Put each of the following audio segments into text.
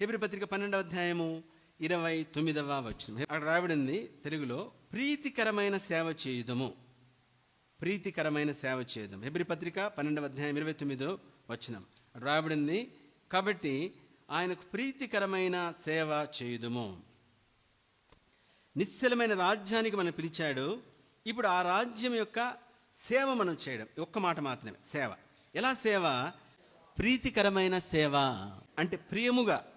హెబ్రి పత్రిక పన్నెండవ అధ్యాయము ఇరవై తొమ్మిదవ వచ్చిన అక్కడ రాబడింది తెలుగులో ప్రీతికరమైన సేవ చేయుదము. ప్రీతికరమైన సేవ చేయడం హెబ్రి పత్రిక పన్నెండవ అధ్యాయం ఇరవై తొమ్మిదో వచనం. అక్కడ రాబడింది కాబట్టి ఆయనకు ప్రీతికరమైన సేవ చేయుదము. నిశ్చలమైన రాజ్యానికి మనం పిలిచాడు. ఇప్పుడు ఆ రాజ్యం యొక్క సేవ మనం చేయడం ఒక్క మాట మాత్రమే సేవ. ఎలా సేవ? ప్రీతికరమైన సేవ. అంటే ప్రియముగా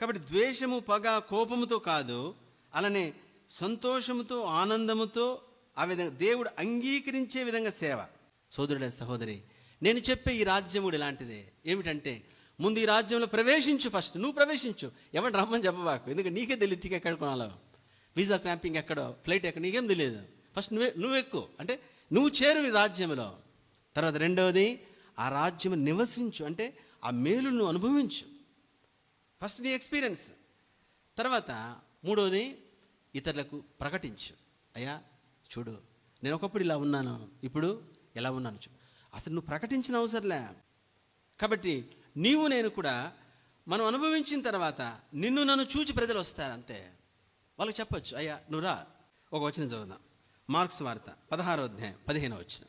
కాబట్టి ద్వేషము పగ కోపముతో కాదు అలానే సంతోషముతో ఆనందముతో ఆ విధంగా దేవుడు అంగీకరించే విధంగా సేవ. సోదరుడే సహోదరి నేను చెప్పే ఈ రాజ్యముడు ఇలాంటిదే. ఏమిటంటే ముందు ఈ రాజ్యంలో ప్రవేశించు ఫస్ట్. నువ్వు ప్రవేశించు. ఎవరు రమ్మని చెప్పబాకు. ఎందుకంటే నీకే తెలియదు టికెట్ ఎక్కడ కొనాలో. వీసా స్టాంపింగ్ ఎక్కడో ఫ్లైట్ ఎక్కడ నీకేం తెలియదు ఫస్ట్ నువ్వే నువ్వు అంటే నువ్వు చేరు ఈ రాజ్యంలో. తర్వాత రెండవది ఆ రాజ్యం నివసించు. అంటే ఆ మేలును అనుభవించు. ఫస్ట్ నీ ఎక్స్పీరియన్స్ తర్వాత మూడోది ఇతరులకు ప్రకటించు. అయ్యా చూడు నేను ఒకప్పుడు ఇలా ఉన్నాను. ఇప్పుడు ఎలా ఉన్నాను చూ అసలు నువ్వు ప్రకటించిన అవసరంలే. కాబట్టి నీవు నేను కూడా మనం అనుభవించిన తర్వాత నిన్ను నన్ను చూచి ప్రజలు వస్తారు అంతే. వాళ్ళకి చెప్పొచ్చు అయ్యా నువ్వు రా. ఒక వచనం చదువుదాం. మార్క్స్ వార్త పదహారో అధ్యాయం పదిహేనో వచ్చిన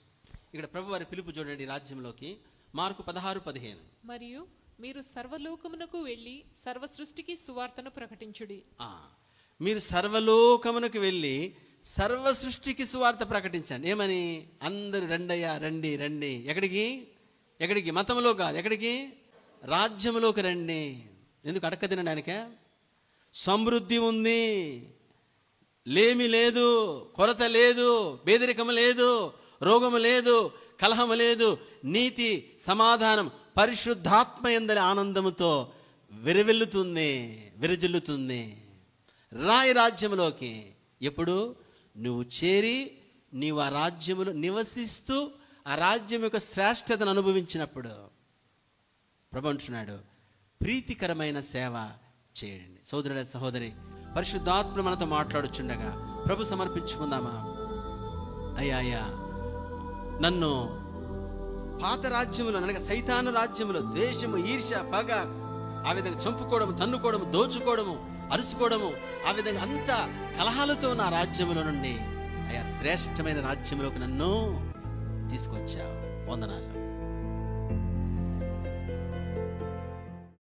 ఇక్కడ ప్రభు వారి పిలుపు చూడండి రాజ్యంలోకి. మార్కు పదహారు పదిహేను. మరియు మీరు సర్వలోకమునకు వెళ్ళి సర్వ సృష్టికి సువార్తను ప్రకటించుడి. మీరు సర్వలోకమునకు వెళ్ళి సర్వ సృష్టికి సువార్త ప్రకటించండి. ఏమని? అందరు రండయ్యా రండి రండి. ఎక్కడికి? ఎక్కడికి? మతంలో కాదు. ఎక్కడికి? రాజ్యములోకి రండి. ఎందుకు అడక్క తినడానికే సమృద్ధి ఉంది. లేమి లేదు. కొరత లేదు. పేదరికం లేదు. రోగము లేదు. కలహము లేదు. నీతి సమాధానం పరిశుద్ధాత్మ ఎందరి ఆనందముతో విరవెల్లుతుంది విరజిల్లుతుంది. రాయి రాజ్యములోకి ఎప్పుడు? నువ్వు చేరి నీవు ఆ రాజ్యములో నివసిస్తూ ఆ రాజ్యం యొక్క శ్రేష్టతను అనుభవించినప్పుడు ప్రభు అంటున్నాడు ప్రీతికరమైన సేవ చేయండి. సోదరుడ సహోదరి పరిశుద్ధాత్మ మనతో మాట్లాడుచుండగా ప్రభు సమర్పించుకుందామా? అయ్యా అయ్యా నన్ను పాత రాజ్యములో అనగా సైతాను రాజ్యములో. ద్వేషము ఈర్ష పగ ఆ విధంగా చంపుకోవడము తన్నుకోవడము దోచుకోవడము అరుచుకోవడము ఆ విధంగా అంత కలహాలతో నా రాజ్యములో నుండి అయా శ్రేష్టమైన రాజ్యంలోకి నన్ను తీసుకొచ్చావు. వందనాలు.